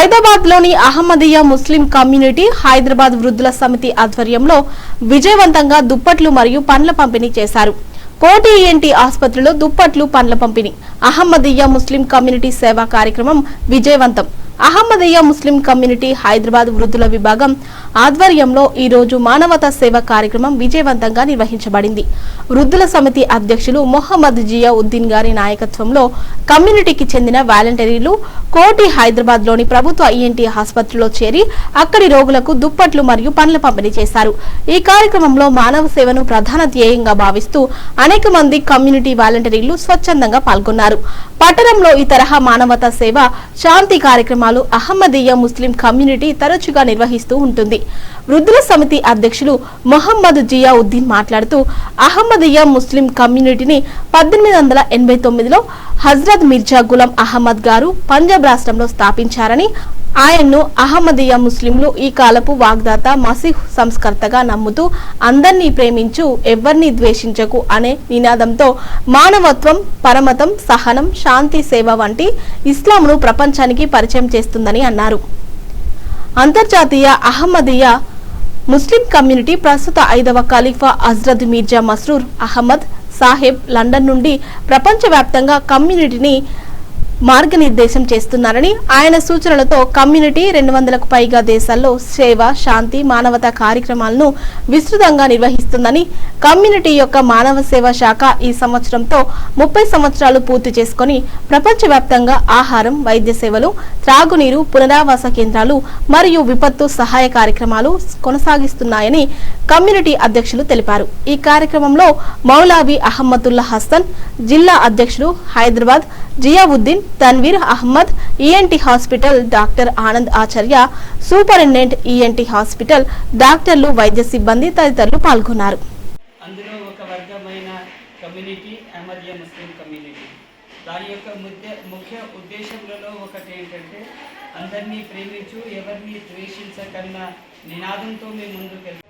సైదాబాద్లోని Ahmadiyya Muslim community Hyderabad వృద్ధుల సమితి ఆధ్వర్యంలో విజయవంతంగా దుప్పట్లు మరియు పండ్ల పంపిణీ చేశారు. కోటి ఈఎన్టీ ఆసుపత్రిలో దుప్పట్లు పండ్ల పంపిణీ. అహ్మదియా ముస్లిం కమ్యూనిటీ సేవా కార్యక్రమం విజయవంతం. అహ్మదయ్య ముస్లిం కమ్యూనిటీ హైదరాబాద్ వృద్ధుల విభాగం ఆధ్వర్యంలో ఈ రోజు మానవతా సేవ కార్యక్రమం విజయవంతంగా నిర్వహించబడింది. వృద్ధుల సమితి అధ్యక్షులు మొహమ్మద్ జియా ఉద్దీన్ గారి నాయకత్వంలో కమ్యూనిటీకి చెందిన వాలంటీర్లు కోటి హైదరాబాద్లోని ప్రభుత్వ ఈఎన్టీ ఆసుపత్రిలో చేరి అక్కడి రోగులకు దుప్పట్లు మరియు పండ్ల పంపిణీ చేశారు. ఈ కార్యక్రమంలో మానవ సేవను ప్రధాన ధ్యేయంగా భావిస్తూ అనేక మంది కమ్యూనిటీ వాలంటీర్లు స్వచ్ఛందంగా పాల్గొన్నారు. పట్టణంలో ఈ తరహా మానవతా సేవ శాంతి కార్యక్రమాలు అహ్మదీయ ముస్లిం కమ్యూనిటీ తరచుగా నిర్వహిస్తూ ఉంటుంది. వృద్ధుల సమితి అధ్యక్షులు మొహమ్మద్ జియా ఉద్దీన్ మాట్లాడుతూ అహ్మదీయ ముస్లిం కమ్యూనిటీని పద్దెనిమిది వందల ఎనభై తొమ్మిదిలో హజ్రత్ మిర్జా గులం అహ్మద్ గారు పంజాబ్ రాష్ట్రంలో స్థాపించారని ఆయన్ను అహ్మదీయ ముస్లింలు ఈ కాలపు వాగ్దాత మసీహ్ సంస్కర్తగా నమ్ముతూ అందర్నీ ప్రేమించు ఎవ్వరిని ద్వేషించకు అనే నినాదంతో మానవత్వం పరమతం సహనం శాంతి సేవ వంటి ఇస్లాంను ప్రపంచానికి పరిచయం చేస్తుందని అన్నారు. అంతర్జాతీయ అహ్మదీయ ముస్లిం కమ్యూనిటీ ప్రస్తుత ఐదవ ఖలీఫా అజ్రద్ మీర్జా మస్రూర్ అహ్మద్ సాహెబ్ లండన్ నుండి ప్రపంచవ్యాప్తంగా కమ్యూనిటీని మార్గనిర్దేశం చేస్తున్నారని ఆయన సూచనలతో కమ్యూనిటీ రెండు వందలకు పైగా దేశాల్లో సేవ శాంతి మానవతా కార్యక్రమాలను విస్తృతంగా నిర్వహిస్తుందని కమ్యూనిటీ యొక్క మానవ సేవ శాఖ ఈ సంవత్సరంతో ముప్పై సంవత్సరాలు పూర్తి చేసుకొని ప్రపంచవ్యాప్తంగా ఆహారం వైద్య సేవలు త్రాగునీరు పునరావాస కేంద్రాలు మరియు విపత్తు సహాయ కార్యక్రమాలు కొనసాగిస్తున్నాయని కమ్యూనిటీ అధ్యక్షులు తెలిపారు. ఈ కార్యక్రమంలో మౌలావి అహ్మదుల్లా హసన్ జిల్లా అధ్యక్షులు Hyderabad Ziauddin Tanveer Ahmed ENT hospital doctor Anand Acharya superintendent ENT hospital డాక్టర్లు వైద్య సిబ్బంది తదితరులు పాల్గొన్నారు. అందులో ఒక వర్గమైన కమ్యూనిటీ అహ్మదియా ముస్లిం కమ్యూనిటీ. దాని యొక్క ముద్ద ముఖ్య ఉద్దేశంలో ఒకటి ఏంటంటే అందరినీ ప్రేమించు ఎవరిని ద్వేషించకన్నా నినాదంతో మేము ముందుకెళ్తాం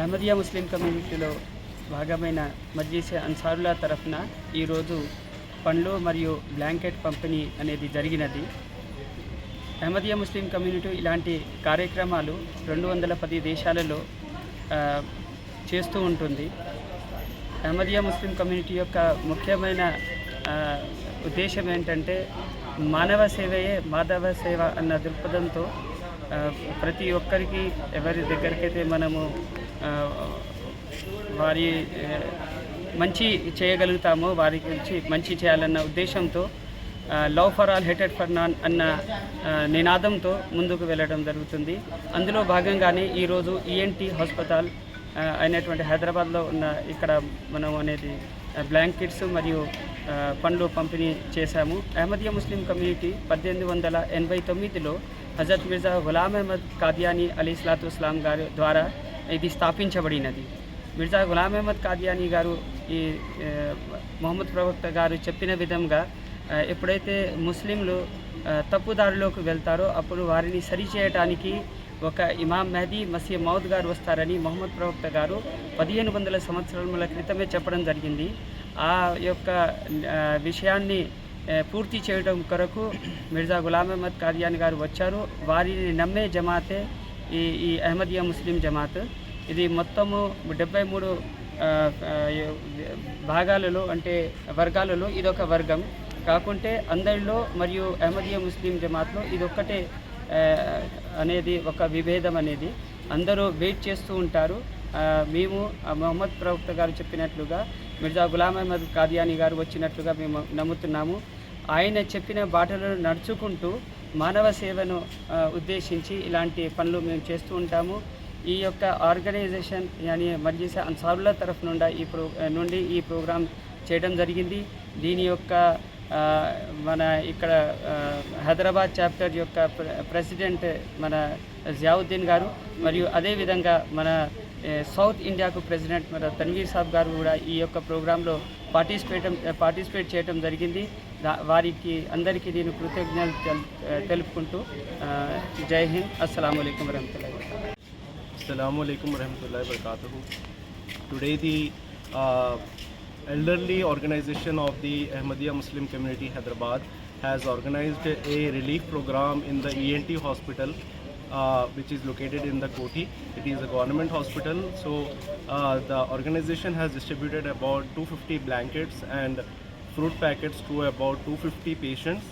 అహ్మదియా ముస్లిం కమ్యూనిటీలో భాగమైన మజ్లీసే అన్సారుల తరఫున ఈరోజు పండ్లు మరియు బ్లాంకెట్ పంపిణీ అనేది జరిగినది. అహ్మదియా ముస్లిం కమ్యూనిటీ ఇలాంటి కార్యక్రమాలు రెండు వందల పది దేశాలలో చేస్తూ ఉంటుంది. అహ్మదియా ముస్లిం కమ్యూనిటీ యొక్క ముఖ్యమైన ఉద్దేశం ఏంటంటే మానవ సేవయే మాధవ సేవ అన్న దృక్పథంతో ప్రతి ఒక్కరికి ఎవరి దగ్గరికైతే మనము వారి మంచి చేయగలుగుతామో వారి గురించి మంచి చేయాలన్న ఉద్దేశంతో లవ్ ఫర్ ఆల్ హెటెడ్ ఫర్ నాన్ అన్న నినాదంతో ముందుకు వెళ్ళడం జరుగుతుంది. అందులో భాగంగానే ఈరోజు ఈఎన్టీ హాస్పిటల్ అయినటువంటి హైదరాబాద్లో ఉన్న ఇక్కడ మనం అనేది బ్లాంకెట్స్ మరియు పండ్లు పంపిణీ చేశాము. అహ్మదియా ముస్లిం కమ్యూనిటీ పద్దెనిమిది వందల ఎనభై తొమ్మిదిలో హజరత్ మిర్జా గులాం అహ్మద్ కాదియానీ అలీ ఇస్లాతు గారు ద్వారా ఇది స్థాపించబడినది. మిర్జా గులాం అహ్మద్ కాదియానీ గారు ఈ మొహమ్మద్ ప్రవక్త గారు చెప్పిన విధంగా ఎప్పుడైతే ముస్లింలు తప్పుదారిలోకి వెళ్తారో అప్పుడు వారిని సరిచేయటానికి ఒక ఇమాం మెహదీ మసీ మౌద్ గారు వస్తారని మొహమ్మద్ ప్రవక్త గారు పదిహేను వందల సంవత్సరముల క్రితమే చెప్పడం జరిగింది. ఆ యొక్క విషయాన్ని పూర్తి చేయడం కొరకు మిర్జా గులాం అహ్మద్ కాదియాని గారు వచ్చారు. వారిని నమ్మే జమాతే ఈ ఈ అహ్మదియా ముస్లిం జమాత్. ఇది మొత్తము డెబ్బై మూడు భాగాలలో అంటే వర్గాలలో ఇదొక వర్గం. కాకుంటే అందరిలో మరియు అహ్మదియా ముస్లిం జమాత్లో ఇదొక్కటే అనేది ఒక విభేదం అనేది. అందరూ వెయిట్ చేస్తూ ఉంటారు. మేము మొహమ్మద్ ప్రవక్త గారు చెప్పినట్లుగా మిర్జా గులాం అహ్మద్ కాదియాని గారు వచ్చినట్లుగా మేము నమ్ముతున్నాము. ఆయన చెప్పిన బాటలను నడుచుకుంటూ మానవ సేవను ఉద్దేశించి ఇలాంటి పనులు మేము చేస్తూ ఉంటాము. ఈ యొక్క ఆర్గనైజేషన్ యాని మజ్లిస్ అన్సారుల తరఫు నుండి ఈ ప్రో నుండి ఈ ప్రోగ్రాం చేయడం జరిగింది. దీని యొక్క మన ఇక్కడ హైదరాబాద్ చాప్టర్ యొక్క ప్ర- ప్రెసిడెంట్ మన జియావుద్దీన్ గారు మరియు అదేవిధంగా మన సౌత్ ఇండియాకు ప్రెసిడెంట్ మన తన్వీర్ సాబ్ గారు కూడా ఈ యొక్క ప్రోగ్రాంలో పార్టిసిపేట్ పార్టిసిపేట్ చేయడం జరిగింది దా- వారికి అందరికీ నేను కృతజ్ఞతలు తెల్- తెలుపుకుంటూ ఆ, జై హింద్ అస్సలం అయికం వరహమూల Assalamu alaikum warahmatullahi wabarakatuh. Today the uh, elderly organization of the Ahmadiyya Muslim community Hyderabad has organized a relief program in the ENT hospital uh, which is located in the Koti. It is a government hospital. So uh, the organization has distributed about 250 blankets and fruit packets to about 250 patients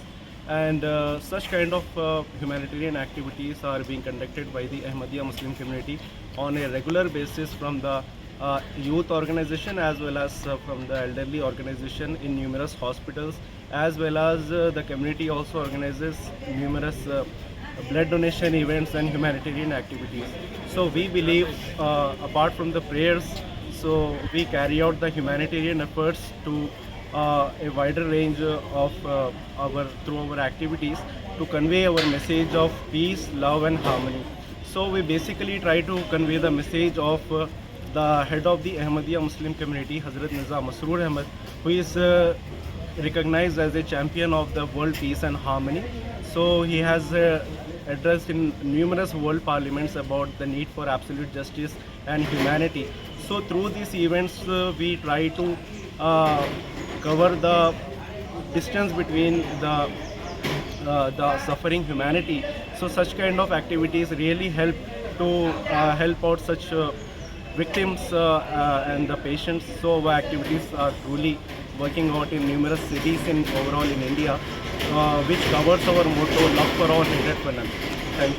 and uh, such kind of uh, humanitarian activities are being conducted by the Ahmadiyya Muslim community on a regular basis from the uh, youth organization as well as uh, from the elderly organization in numerous hospitals as well as uh, the community also organizes numerous uh, blood donation events and humanitarian activities so we believe uh, apart from the prayers so we carry out the humanitarian efforts to uh, a wider range of uh, our through our activities to convey our message of peace, love, and harmony. So we basically try to convey the message of uh, the head of the Ahmadiyya Muslim community, Hazrat Nizam Masroor Ahmad, who is uh, recognized as a champion of the world peace and harmony. So he has uh, addressed in numerous world parliaments about the need for absolute justice and humanity. So through these events, uh, we try to uh, cover the distance between the uh, the suffering humanity. So such kind of activities really help to uh, help out such uh, victims uh, uh, and the patients. So our activities are truly working out in numerous cities in overall in India, which covers our motto "Love for all, hatred for none."